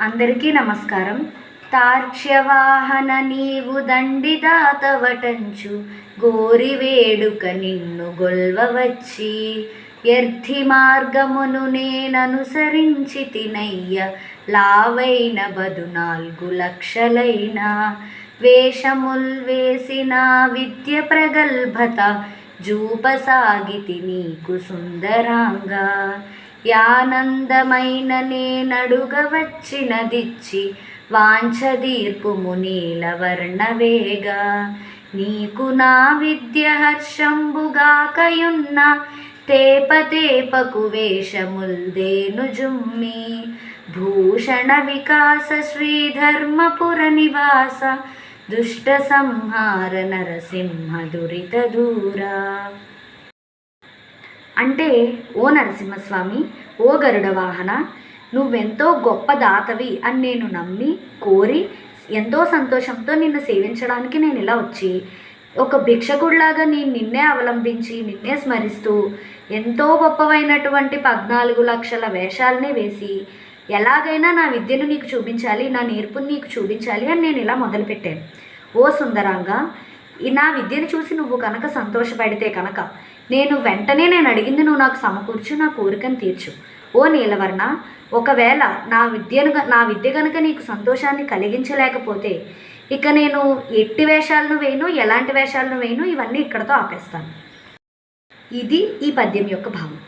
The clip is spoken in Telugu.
అందరికీ నమస్కారం. తార్క్ష్యవాహన నీవు దండిదాతవటంచు గోరి వేడుక నిన్ను గొల్వవచ్చి ఎర్థి మార్గమును నేననుసరించి తినయ్య లావైన బదు నాలుగు లక్షలైన. వేషముల్ వేసిన విద్య ప్రగల్భత జూపసాగితి నీకు సుందరాంగా. యానందమైన నేనడుగవచ్చినదిచ్చి వాంఛదీర్పుము నీలవర్ణవేగా నీకు నా విద్య హర్షంబుగాకయున్న తేప తేపకు వేషముల్దేను జుమ్మి. భూషణ వికాస శ్రీధర్మపుర నివాస దుష్ట సంహార నరసింహ దురిత దూరా. అంటే ఓ నరసింహస్వామి ఓ గరుడ వాహన నువ్వెంతో గొప్ప దాతవి అని నేను నమ్మి కోరి ఎంతో సంతోషంతో నిన్ను సేవించడానికి నేను ఇలా వచ్చి ఒక భిక్షకుడిలాగా నేను నిన్నే అవలంబించి నిన్నే స్మరిస్తూ ఎంతో గొప్పవైనటువంటి పద్నాలుగు లక్షల వేషాలని వేసి ఎలాగైనా నా విద్యను నీకు చూపించాలి నా నేర్పుని నీకు చూపించాలి అని నేను ఇలా మొదలుపెట్టాను. ఓ సుందరంగా నా విద్యను చూసి నువ్వు కనుక సంతోషపడితే కనుక నేను వెంటనే నేను అడిగింది నువ్వు నాకు సమకూర్చు నా కోరికను తీర్చు. ఓ నీలవర్ణ ఒకవేళ నా విద్యను నా విద్య కనుక నీకు సంతోషాన్ని కలిగించలేకపోతే ఇక నేను ఎట్టి వేషాలను వేయను ఎలాంటి వేషాలను వేయను ఇవన్నీ ఇక్కడతో ఆపేస్తాను. ఇది ఈ పద్యం యొక్క భావం.